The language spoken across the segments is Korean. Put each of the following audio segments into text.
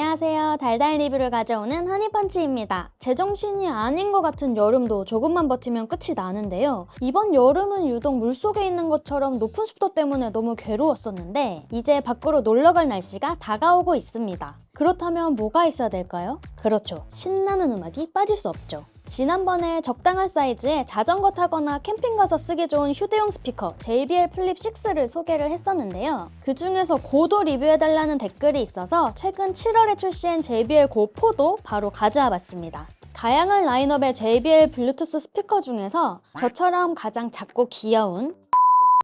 안녕하세요. 달달 리뷰를 가져오는 허니펀치입니다. 제정신이 아닌 것 같은 여름도 조금만 버티면 끝이 나는데요. 이번 여름은 유독 물속에 있는 것처럼 높은 습도 때문에 너무 괴로웠었는데 이제 밖으로 놀러 갈 날씨가 다가오고 있습니다. 그렇다면 뭐가 있어야 될까요? 그렇죠. 신나는 음악이 빠질 수 없죠. 지난번에 적당한 사이즈의 자전거 타거나 캠핑 가서 쓰기 좋은 휴대용 스피커 JBL 플립 6를 소개를 했었는데요. 그 중에서 고도 리뷰해달라는 댓글이 있어서 최근 7월에 출시한 JBL 고 4도 바로 가져와 봤습니다. 다양한 라인업의 JBL 블루투스 스피커 중에서 저처럼 가장 작고 귀여운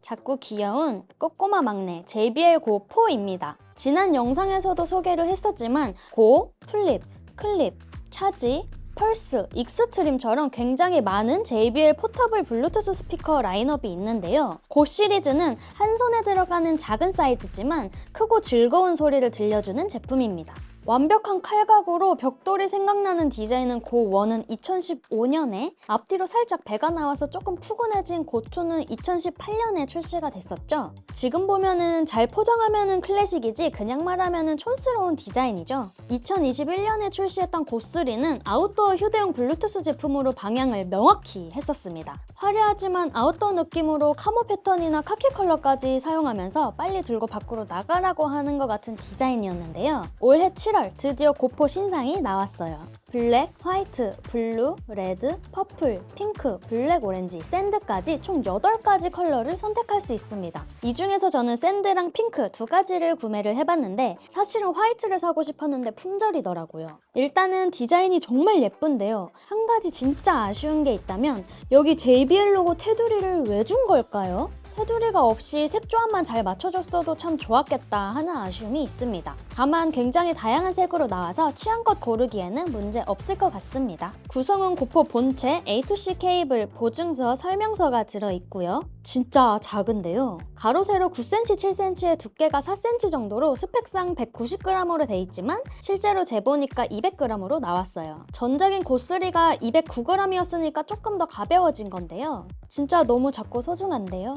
작고 귀여운 꼬꼬마 막내 JBL 고 4입니다. 지난 영상에서도 소개를 했었지만 고, 플립, 클립, 차지, 펄스, 익스트림처럼 굉장히 많은 JBL 포터블 블루투스 스피커 라인업이 있는데요. 고 시리즈는 한 손에 들어가는 작은 사이즈지만 크고 즐거운 소리를 들려주는 제품입니다. 완벽한 칼각으로 벽돌이 생각나는 디자인은 고 1은 2015년에 앞뒤로 살짝 배가 나와서 조금 푸근해진 고 2는 2018년에 출시가 됐었죠. 지금 보면은 잘 포장하면은 클래식이지 그냥 말하면은 촌스러운 디자인이죠. 2021년에 출시했던 고 3는 아웃도어 휴대용 블루투스 제품으로 방향을 명확히 했었습니다. 화려하지만 아웃도어 느낌으로 카모 패턴이나 카키 컬러까지 사용하면서 빨리 들고 밖으로 나가라고 하는 것 같은 디자인이었는데요. 올해 7월 드디어 고포 신상이 나왔어요. 블랙, 화이트, 블루, 레드, 퍼플, 핑크, 블랙, 오렌지, 샌드까지 총 8가지 컬러를 선택할 수 있습니다. 이 중에서 저는 샌드랑 핑크 두 가지를 구매를 해봤는데 사실은 화이트를 사고 싶었는데 품절이더라고요. 일단은 디자인이 정말 예쁜데요. 한 가지 진짜 아쉬운 게 있다면 여기 JBL 로고 테두리를 왜 준 걸까요? 테두리가 없이 색 조합만 잘 맞춰줬어도 참 좋았겠다 하는 아쉬움이 있습니다. 다만 굉장히 다양한 색으로 나와서 취향껏 고르기에는 문제 없을 것 같습니다. 구성은 고포 본체, A2C 케이블, 보증서, 설명서가 들어있고요. 진짜 작은데요. 가로 세로 9cm, 7cm의 두께가 4cm 정도로 스펙상 190g으로 돼 있지만 실제로 재보니까 200g으로 나왔어요. 전적인 고스리가 209g이었으니까 조금 더 가벼워진 건데요. 진짜 너무 작고 소중한데요.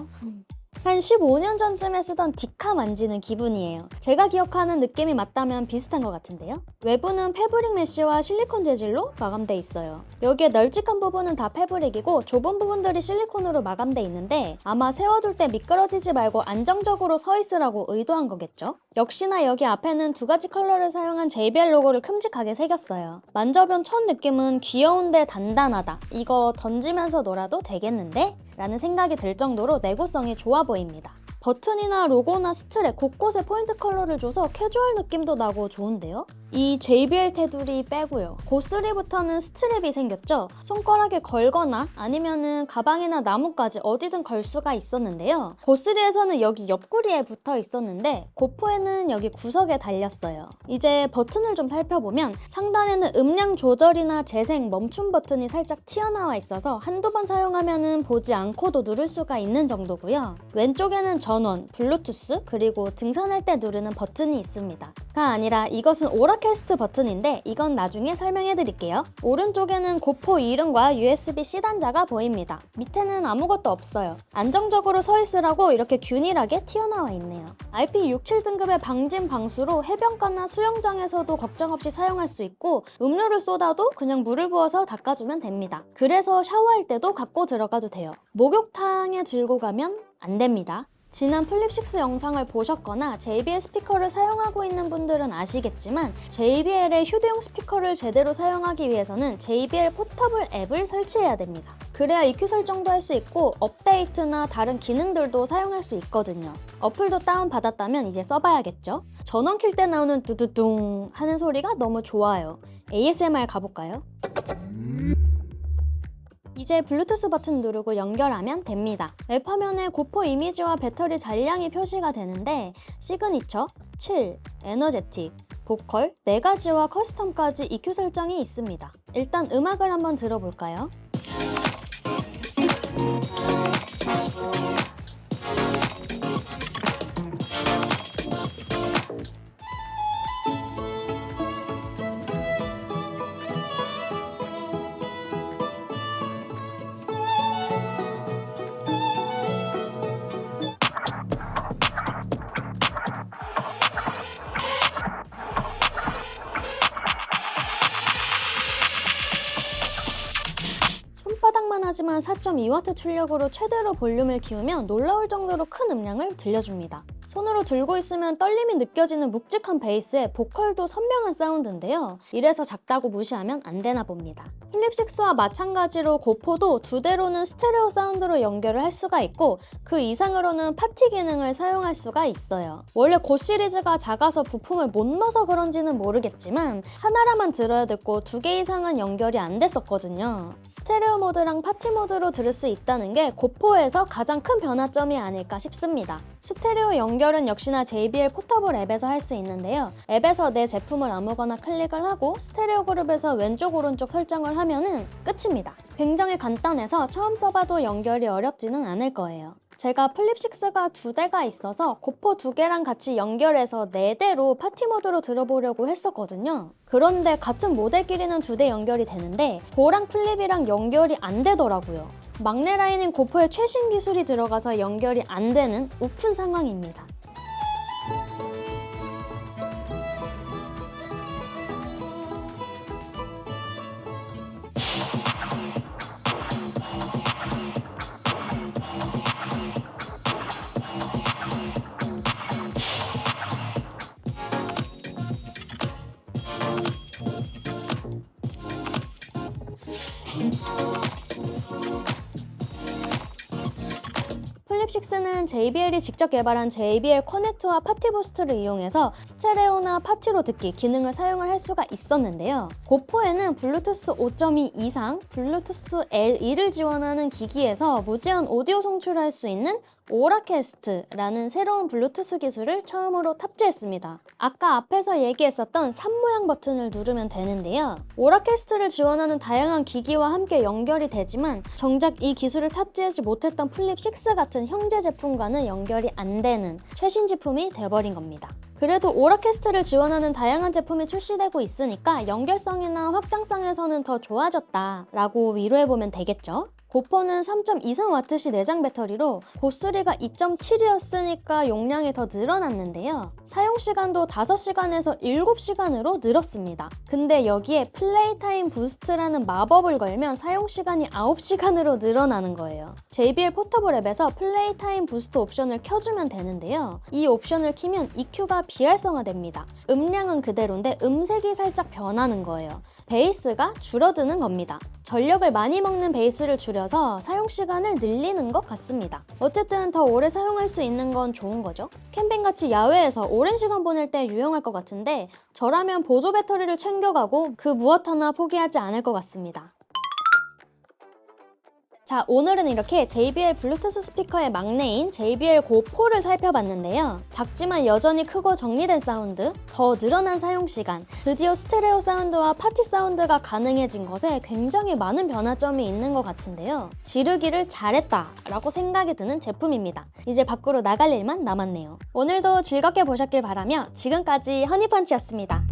한 15년 전쯤에 쓰던 디카 만지는 기분이에요. 제가 기억하는 느낌이 맞다면 비슷한 것 같은데요. 외부는 패브릭 메쉬와 실리콘 재질로 마감돼 있어요. 여기에 널찍한 부분은 다 패브릭이고 좁은 부분들이 실리콘으로 마감돼 있는데 아마 세워둘 때 미끄러지지 말고 안정적으로 서 있으라고 의도한 거겠죠? 역시나 여기 앞에는 두 가지 컬러를 사용한 JBL 로고를 큼직하게 새겼어요. 만져본 첫 느낌은 귀여운데 단단하다. 이거 던지면서 놀아도 되겠는데? 라는 생각이 들 정도로 내구성이 좋아 보입니다. 버튼이나 로고나 스트랩 곳곳에 포인트 컬러를 줘서 캐주얼 느낌도 나고 좋은데요? 이 JBL 테두리 빼고요. 고3부터는 스트랩이 생겼죠? 손가락에 걸거나 아니면은 가방이나 나무까지 어디든 걸 수가 있었는데요. 고3에서는 여기 옆구리에 붙어 있었는데 고포에는 여기 구석에 달렸어요. 이제 버튼을 좀 살펴보면 상단에는 음량 조절이나 재생, 멈춤 버튼이 살짝 튀어나와 있어서 한두 번 사용하면은 보지 않고도 누를 수가 있는 정도고요. 왼쪽에는 전원, 블루투스, 그리고 등산할 때 누르는 버튼이 있습니다. 가 아니라 이것은 오라캐스트 버튼인데 이건 나중에 설명해 드릴게요. 오른쪽에는 고포 이름과 USB-C 단자가 보입니다. 밑에는 아무것도 없어요. 안정적으로 서 있으라고 이렇게 균일하게 튀어나와 있네요. IP67 등급의 방진 방수로 해변가나 수영장에서도 걱정 없이 사용할 수 있고 음료를 쏟아도 그냥 물을 부어서 닦아주면 됩니다. 그래서 샤워할 때도 갖고 들어가도 돼요. 목욕탕에 들고 가면 안 됩니다. 지난 플립6 영상을 보셨거나 JBL 스피커를 사용하고 있는 분들은 아시겠지만 JBL의 휴대용 스피커를 제대로 사용하기 위해서는 JBL 포터블 앱을 설치해야 됩니다. 그래야 EQ 설정도 할 수 있고 업데이트나 다른 기능들도 사용할 수 있거든요. 어플도 다운받았다면 이제 써봐야겠죠? 전원 킬 때 나오는 두두둥 하는 소리가 너무 좋아요. ASMR 가볼까요? 이제 블루투스 버튼 누르고 연결하면 됩니다. 웹 화면에 고포 이미지와 배터리 잔량이 표시가 되는데 시그니처, 7, 에너제틱, 보컬 4가지와 커스텀까지 EQ 설정이 있습니다. 일단 음악을 한번 들어볼까요? 하지만 4.2W 출력으로 최대로 볼륨을 키우면 놀라울 정도로 큰 음량을 들려줍니다. 손으로 들고 있으면 떨림이 느껴지는 묵직한 베이스에 보컬도 선명한 사운드인데요. 이래서 작다고 무시하면 안 되나 봅니다. 플립6와 마찬가지로 고포도 두 대로는 스테레오 사운드로 연결을 할 수가 있고 그 이상으로는 파티 기능을 사용할 수가 있어요. 원래 고 시리즈가 작아서 부품을 못 넣어서 그런지는 모르겠지만 하나라만 들어야 됐고 두 개 이상은 연결이 안 됐었거든요. 스테레오 모드랑 파티 모드로 들을 수 있다는 게 고포에서 가장 큰 변화점이 아닐까 싶습니다. 스테레오 연결 은 역시나 JBL 포터블 앱에서 할 수 있는데요. 앱에서 내 제품을 아무거나 클릭을 하고 스테레오 그룹에서 왼쪽 오른쪽 설정을 하면은 끝입니다. 굉장히 간단해서 처음 써봐도 연결이 어렵지는 않을 거예요. 제가 플립6가 두 대가 있어서 고포 두 개랑 같이 연결해서 네 대로 파티 모드로 들어보려고 했었거든요. 그런데 같은 모델끼리는 두 대 연결이 되는데 고랑 플립이랑 연결이 안 되더라고요. 막내 라인인 고포의 최신 기술이 들어가서 연결이 안 되는 우픈 상황입니다. 플립6는 JBL이 직접 개발한 JBL 커넥터와 파티 부스트를 이용해서 스테레오나 파티로 듣기 기능을 사용을 할 수가 있었는데요. 고포에는 블루투스 5.2 이상, 블루투스 L2를 지원하는 기기에서 무제한 오디오 송출할 수 있는 오라캐스트라는 새로운 블루투스 기술을 처음으로 탑재했습니다. 아까 앞에서 얘기했었던 삽 모양 버튼을 누르면 되는데요. 오라캐스트를 지원하는 다양한 기기와 함께 연결이 되지만 정작 이 기술을 탑재하지 못했던 플립6 같은 형제 제품과는 연결이 안 되는 최신 제품이 돼버린 겁니다. 그래도 오라캐스트를 지원하는 다양한 제품이 출시되고 있으니까 연결성이나 확장성에서는 더 좋아졌다라고 위로해보면 되겠죠? 고퍼는 3.23W시 내장 배터리로 고3가 2.7이었으니까 용량이 더 늘어났는데요. 사용 시간도 5시간에서 7시간으로 늘었습니다. 근데 여기에 플레이 타임 부스트라는 마법을 걸면 사용 시간이 9시간으로 늘어나는 거예요. JBL 포터블 앱에서 플레이 타임 부스트 옵션을 켜주면 되는데요. 이 옵션을 키면 EQ가 비활성화됩니다. 음량은 그대로인데 음색이 살짝 변하는 거예요. 베이스가 줄어드는 겁니다. 전력을 많이 먹는 베이스를 줄여서 사용 시간을 늘리는 것 같습니다. 어쨌든 더 오래 사용할 수 있는 건 좋은 거죠. 캠핑같이 야외에서 오랜 시간 보낼 때 유용할 것 같은데 저라면 보조 배터리를 챙겨가고 그 무엇 하나 포기하지 않을 것 같습니다. 자, 오늘은 이렇게 JBL 블루투스 스피커의 막내인 JBL 고4를 살펴봤는데요. 작지만 여전히 크고 정리된 사운드, 더 늘어난 사용 시간, 드디어 스테레오 사운드와 파티 사운드가 가능해진 것에 굉장히 많은 변화점이 있는 것 같은데요. 지르기를 잘했다 라고 생각이 드는 제품입니다. 이제 밖으로 나갈 일만 남았네요. 오늘도 즐겁게 보셨길 바라며 지금까지 허니펀치였습니다.